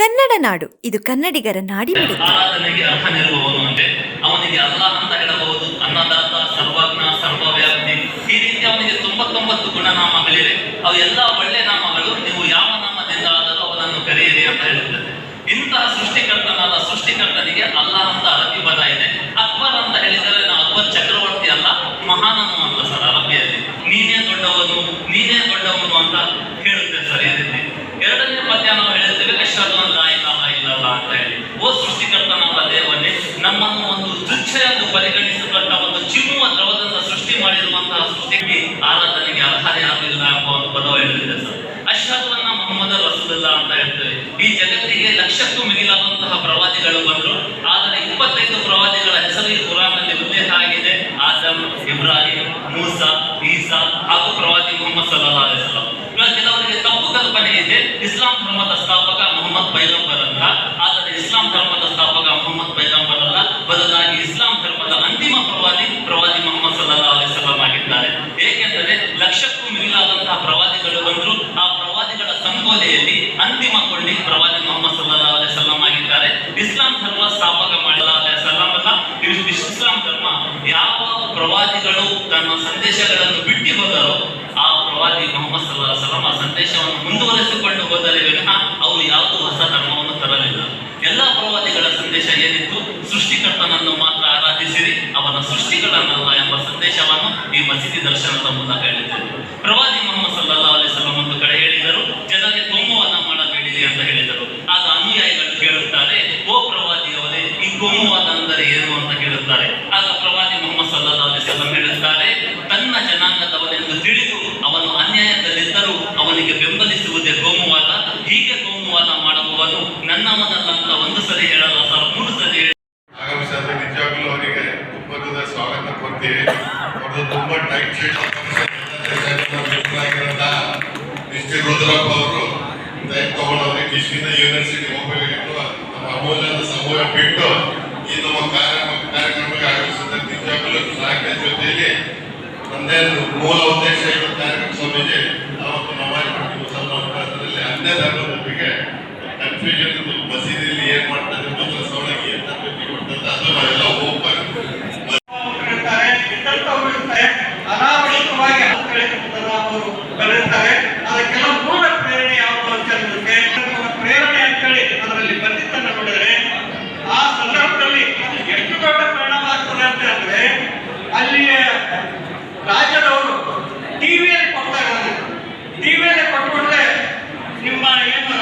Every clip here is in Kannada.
ಕನ್ನಡ ನಾಡು. ಇದು ಕನ್ನಡಿಗರ ನಾಡಿ ಆರಾಧನೆಗೆ ಅರ್ಹನಿರುವವನು ಅಂತೆ ಅವನಿಗೆ ಅಲ್ಲ ಅಂತ ಹೇಳಬಹುದು. ಅನ್ನದಾತ, ಸರ್ವಜ್ಞ ಸರ್ವವ್ಯಾಪ್ತಿ ಈ ರೀತಿ ಅವನಿಗೆ ತೊಂಬತ್ತೊಂಬತ್ತು ಗುಣನಾಮಗಳಿವೆ. ಅವು ಎಲ್ಲ ಒಳ್ಳೆ ನಾಮಗಳು. ನೀವು ಯಾವ ನಾಮದಿಂದ ಆದರೂ ಅವನನ್ನು ಕರೆಯಿರಿ ಅಂತ ಹೇಳುತ್ತದೆ. ಇಂತಹ ಸೃಷ್ಟಿಕರ್ತನಾದ ಸೃಷ್ಟಿಕರ್ತನಿಗೆ ಅಲ್ಲ ಅಂತ ಅರಬಿ ಪದ ಇದೆ. ಅಕ್ಬರ್ ಅಂತ ಹೇಳಿದರೆ ನಾವು ಅಕ್ಬರ್ ಚಕ್ರವರ್ತಿ ಅಲ್ಲ, ಮಹಾನನು ಅಂತ ಸರ್ ಅರಬ್ಬಿಯಲ್ಲಿ ನೀನೇ ದೊಡ್ಡವನು, ನೀನೇ ದೊಡ್ಡವನು ಅಂತ ಹೇಳುತ್ತೆ ಸರ್ ಈ ರೀತಿ ಎರಡನೇ ಪದ್ಯ ನಾವು ಹೇಳುತ್ತೇವೆ ಅಶ್ವದು ಅಂತ ಇಲ್ಲಲ್ಲ ಇಲ್ಲಲ್ಲ ಅಂತ ಹೇಳಿ ಓ ಸೃಷ್ಟಿಕರ್ತನಾದ ದೇವನೇ ನಮ್ಮನ್ನು ಒಂದು ಪರಿಗಣಿಸಲ್ಪಟ್ಟ ಒಂದು ಚಿಮ್ಮುವ ದ್ರವದಿಂದ ಸೃಷ್ಟಿ ಮಾಡಿರುವಂತಹ ಸೃಷ್ಟಿಗೆ ಆರಾಧನೆಗೆ ಅರ್ಹತೆ ಆಗಲಿಲ್ಲ ಎಂಬ ಒಂದು ಪದ ಹೇಳುತ್ತಿದೆ ಸರ್. ಅಶ್ವತ್ವನ್ನ ಮೊಹಮ್ಮದ ರಸೂಲುಲ್ಲಾ ಅಂತ ಹೇಳ್ತೇವೆ. ಈ ಜಗತ್ತಿಗೆ ಲಕ್ಷಕ್ಕೂ ಮಿಗಿಲಾದಂತಹ ಪ್ರವಾದಿಗಳು ಬಂದರು. ಆದರೆ ಇಪ್ಪತ್ತೈದು ಪ್ರವಾದಿಗಳ ಹೆಸರು ಈ ಕುರಾನಲ್ಲಿ ಉಲ್ಲೇಖ ಆಗಿದೆ. ಆದಮ್ ಇಬ್ರಾಹಿಂ, ಮೂಸಾ, ಈಸಾ ಹಾಗೂ ಪ್ರವಾದಿ ಮೊಹಮ್ಮದ್ ಸಲ್ಲಾ ಅಲಿಸ್ಲಾಂ ಇವಾಗ ಕೆಲವರಿಗೆ ತಪ್ಪು ಕಲ್ಪನೆ ಇದೆ. ಇಸ್ಲಾಂ ಧರ್ಮದ ಸ್ಥಾಪಕ ಮೊಹಮ್ಮದ್ ಪೈಗಂಬರ್ ಅಂತ. ಆದರೆ ಇಸ್ಲಾಂ ಧರ್ಮದ ಸ್ಥಾಪಕ ಮೊಹಮ್ಮದ್ ಪೈಗಂಬರ್ ಅಲ್ಲ ಬದಲಾಗಿ ಇಸ್ಲಾಂ ಧರ್ಮದ ಅಂತಿಮ ಪ್ರವಾದಿ ಪ್ರವಾದಿ ಮೊಹಮ್ಮದ್ ಸಲ್ಲಾ ಅಲಿಸ್ಲಾಂ ಆಗಿದ್ದಾರೆ ಏಕೆಂದರೆ ಲಕ್ಷಕ್ಕೂ ಮಿಗಿಲಾದಂತಹ ಪ್ರವಾದಿಗಳು ಬಂದರು ಆ ಸಂಗೋಲೆಯಲ್ಲಿ ಅಂತಿಮ ಕೊಂಡಿ ಪ್ರವಾದಿ ಮೊಹಮ್ಮದ್ ಸಲ್ಲಾ ಅಲಿಸ್ಲಾಂ ಆಗಿದ್ದಾರೆ. ಇಸ್ಲಾಂ ಧರ್ಮ ಸ್ಥಾಪಕ ಮಾಡಿಲ್ಲ ಅಲಿಸ್ಲಾಂ ಅಲ್ಲ ಇಸ್ಲಾಂ ಧರ್ಮ ಯಾವ ಪ್ರವಾದಿಗಳು ತಮ್ಮ ಸಂದೇಶಗಳನ್ನು ಬಿಟ್ಟು ಹೋದರೋ ಆ ಪ್ರವಾದಿ ಮೊಹಮ್ಮದ್ ಸಲ್ಲಾ ಸಲಂ ಆ ಸಂದೇಶವನ್ನು ಮುಂದುವರೆಸಿಕೊಂಡು ಹೋದರೆ ವಿನಃ ಅವರು ಯಾವುದೂ ಹೊಸ ಧರ್ಮವನ್ನು ತರಲಿಲ್ಲ. ಎಲ್ಲ ಪ್ರವಾದಿಗಳ ಸಂದೇಶ ಏನಿತ್ತು ಸೃಷ್ಟಿಕರ್ತನನ್ನು ಮಾತ್ರ ಆರಾಧಿಸಿರಿ ಅವನ ಸೃಷ್ಟಿಗಳನ್ನಲ್ಲ ಎಂಬ ಸಂದೇಶವನ್ನು ಈ ಮಸೀದಿ ದರ್ಶನದ ಮೂಲಕ ಹೇಳಿದ್ದರು ಪ್ರವಾದಿ ಮೊಹಮ್ಮದ್ ಸಲ್ಲಾ ಅಲಿಸ್ಲಾಂ ಒಂದು ಕಡೆ ಹೇಳಿದರು ಜನರಿಗೆ ಕೋಮುವಾದ ಮಾಡಬೇಡಿರಿ ಅಂತ ಹೇಳಿದರು ಆಗ ಅನುಯಾಯಿಗಳು ಓ ಪ್ರವಾದಿಯವರೇ ಈ ಕೋಮುವಾದ ಅಂದರೆ ಏನು ಅಂತ ಕೇಳುತ್ತಾರೆ. ಆಗ ಪ್ರವಾದಿ ಮೊಹಮ್ಮದ್ ಸಲ್ಲಾ ಅಲಿಸ್ಲಾಂ ಹೇಳುತ್ತಾರೆ, ತನ್ನ ಜನಾಂಗದವನೆಂದು ತಿಳಿದು ಅವನು ಅನ್ಯಾಯದಲ್ಲಿದ್ದರೂ ಅವನಿಗೆ ಬೆಂಬಲಿಸುವುದೇ ಕೋಮುವಾದ. ಹೀಗೆ ಕೋಮುವಾದ ಮಾಡುವವನು ನನ್ನವನಲ್ಲ ಅಂತ ಒಂದು ಸರಿ ಹೇಳಲ್ಲ ಸರ್, ಮೂರು ಸರಿ ನಿಜವಾಗ್ಲೂ ಅವರಿಗೆ ಸ್ವಾಗತ ಕೊಡ್ತೀವಿ ಅವ್ರದ್ದು ತುಂಬಾ ಟೈಟ್ ಶೀಟ್ ಮಿಸ್ಟರ್ ರುದ್ರಪ್ಪ ಅವರು ಟೈಮ್ ತಗೊಂಡವ್ರೆ ಕಿಶ್ಕಿಂದ ಯೂನಿವರ್ಸಿಟಿ ಹೋಗಬೇಕಾಗಿತ್ತು ನಮ್ಮ ಅಮೂಲ್ಯದ ಸಮೂಹ ಬಿಟ್ಟು ಈ ನಮ್ಮ ಕಾರ್ಯಕ್ರಮ ಕಾರ್ಯಕ್ರಮಕ್ಕೆ ನಿಜವಾಗ್ಲೂ ಜೊತೆಗೆ ಜೊತೆಯಲ್ಲಿ ಒಂದೇ ಮೂಲ ಉದ್ದೇಶ ಇರುವ ಕಾರ್ಯಕ್ರಮ ಸ್ವಾಮೀಜಿ, ಅವತ್ತು ನಮ್ಮ ಅದರಲ್ಲಿ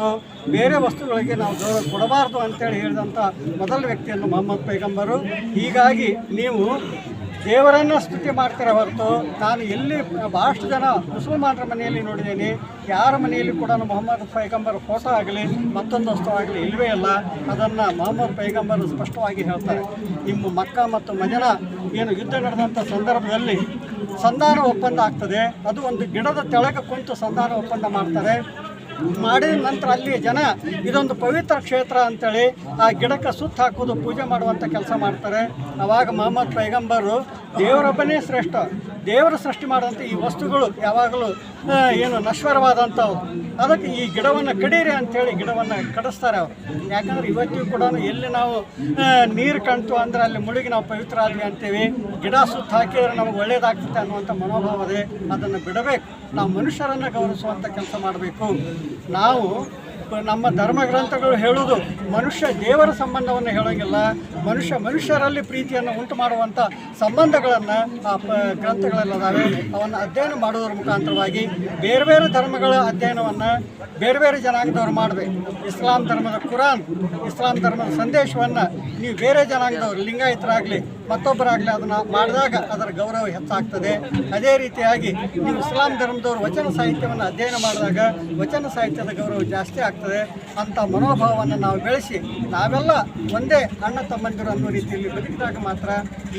ಹೊರತು ಬೇರೆ ವಸ್ತುಗಳಿಗೆ ನಾವು ಗೌರವ ಕೊಡಬಾರ್ದು ಅಂತೇಳಿ ಹೇಳಿದಂಥ ಮೊದಲ ವ್ಯಕ್ತಿಯನ್ನು ಮೊಹಮ್ಮದ್ ಪೈಗಂಬರು. ಹೀಗಾಗಿ ನೀವು ದೇವರನ್ನು ಸ್ತುತಿ ಮಾಡ್ತಾರೆ ಹೊರತು ನಾನು ಎಲ್ಲಿ ಭಾಳಷ್ಟು ಜನ ಮುಸಲ್ಮಾನರ ಮನೆಯಲ್ಲಿ ನೋಡಿದ್ದೀನಿ. ಯಾರ ಮನೆಯಲ್ಲಿ ಕೂಡ ಮೊಹಮ್ಮದ್ ಪೈಗಂಬರ್ ಫೋಟೋ ಆಗಲಿ, ಮತ್ತೊಂದು ವಸ್ತು ಆಗಲಿ ಇಲ್ಲವೇ ಇಲ್ಲ. ಅದನ್ನು ಮೊಹಮ್ಮದ್ ಪೈಗಂಬರು ಸ್ಪಷ್ಟವಾಗಿ ಹೇಳ್ತಾರೆ. ನಿಮ್ಮ ಮಕ್ಕ ಮತ್ತು ಮಜನ ಏನು ಯುದ್ಧ ನಡೆದಂಥ ಸಂದರ್ಭದಲ್ಲಿ ಸಂಧಾನ ಒಪ್ಪಂದ ಆಗ್ತದೆ. ಅದು ಒಂದು ಗಿಡದ ತೆಳಗೆ ಕುಂತು ಸಂಧಾನ ಒಪ್ಪಂದ ಮಾಡ್ತಾರೆ. ಮಾಡಿದ ನಂತರ ಅಲ್ಲಿ ಜನ ಇದೊಂದು ಪವಿತ್ರ ಕ್ಷೇತ್ರ ಅಂತೇಳಿ ಆ ಗಿಡಕ್ಕೆ ಸುತ್ತ ಹಾಕೋದು ಪೂಜೆ ಮಾಡುವಂಥ ಕೆಲಸ ಮಾಡ್ತಾರೆ. ಅವಾಗ ಮೊಹಮ್ಮದ್ ಪೈಗಂಬರು ದೇವರೊಬ್ಬನೇ ಶ್ರೇಷ್ಠ. ದೇವರು ಸೃಷ್ಟಿ ಮಾಡಿದಂಥ ಈ ವಸ್ತುಗಳು ಯಾವಾಗಲೂ ಏನು ನಶ್ವರವಾದಂಥವು. ಅದಕ್ಕೆ ಈ ಗಿಡವನ್ನು ಕಡೀರಿ ಅಂಥೇಳಿ ಗಿಡವನ್ನು ಕಡಿಸ್ತಾರೆ ಅವರು. ಯಾಕಂದ್ರೆ ಇವತ್ತಿಗೂ ಕೂಡ ಎಲ್ಲಿ ನಾವು ನೀರು ಕಣ್ತು ಅಂದ್ರೆ ಅಲ್ಲಿ ಮುಳುಗಿ ನಾವು ಪವಿತ್ರ ಆದ್ವಿ ಅಂತೀವಿ, ಗಿಡ ಸುತ್ತ ಹಾಕಿದರೆ ನಮಗೆ ಒಳ್ಳೇದಾಗ್ತದೆ ಅನ್ನುವಂಥ ಮನೋಭಾವ ಅದನ್ನು ಬಿಡಬೇಕು. ನಾವು ಮನುಷ್ಯರನ್ನು ಗೌರವಿಸುವಂಥ ಕೆಲಸ ಮಾಡಬೇಕು. ನಾವು ನಮ್ಮ ಧರ್ಮ ಗ್ರಂಥಗಳು ಹೇಳುವುದು ಮನುಷ್ಯ ದೇವರ ಸಂಬಂಧವನ್ನು ಹೇಳೋಂಗಿಲ್ಲ. ಮನುಷ್ಯ ಮನುಷ್ಯರಲ್ಲಿ ಪ್ರೀತಿಯನ್ನು ಉಂಟು ಮಾಡುವಂಥ ಸಂಬಂಧಗಳನ್ನು ಆ ಪ ಗ್ರಂಥಗಳಲ್ಲದಾವೆ. ಅವನ್ನು ಅಧ್ಯಯನ ಮಾಡುವುದರ ಮುಖಾಂತರವಾಗಿ ಬೇರೆ ಬೇರೆ ಧರ್ಮಗಳ ಅಧ್ಯಯನವನ್ನು ಬೇರೆ ಬೇರೆ ಜನಾಂಗದವ್ರು ಮಾಡಬೇಕು ಇಸ್ಲಾಂ ಧರ್ಮದ ಕುರಾನ್, ಇಸ್ಲಾಂ ಧರ್ಮದ ಸಂದೇಶವನ್ನು ನೀವು ಬೇರೆ ಜನಾಂಗದವ್ರು, ಲಿಂಗಾಯತರಾಗಲಿ ಮತ್ತೊಬ್ಬರಾಗಲಿ ಅದನ್ನು ಮಾಡಿದಾಗ ಅದರ ಗೌರವ ಹೆಚ್ಚಾಗ್ತದೆ. ಅದೇ ರೀತಿಯಾಗಿ ನೀವು ಇಸ್ಲಾಂ ಧರ್ಮದವರು ವಚನ ಸಾಹಿತ್ಯವನ್ನು ಅಧ್ಯಯನ ಮಾಡಿದಾಗ ವಚನ ಸಾಹಿತ್ಯದ ಗೌರವ ಜಾಸ್ತಿ ಆಗ್ತದೆ. ಅಂಥ ಮನೋಭಾವವನ್ನು ನಾವು ಬೆಳೆಸಿ ನಾವೆಲ್ಲ ಒಂದೇ ಅಣ್ಣ ತಮ್ಮಂದಿರು ಅನ್ನೋ ರೀತಿಯಲ್ಲಿ ಬದುಕಿದಾಗ ಮಾತ್ರ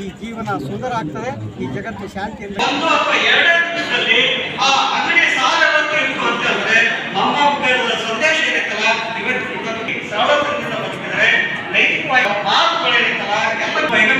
ಈ ಜೀವನ ಸುಂದರ ಆಗ್ತದೆ. ಈ ಜಗತ್ತು ಶಾಂತಿಯಿಂದ ಸಂದೇಶ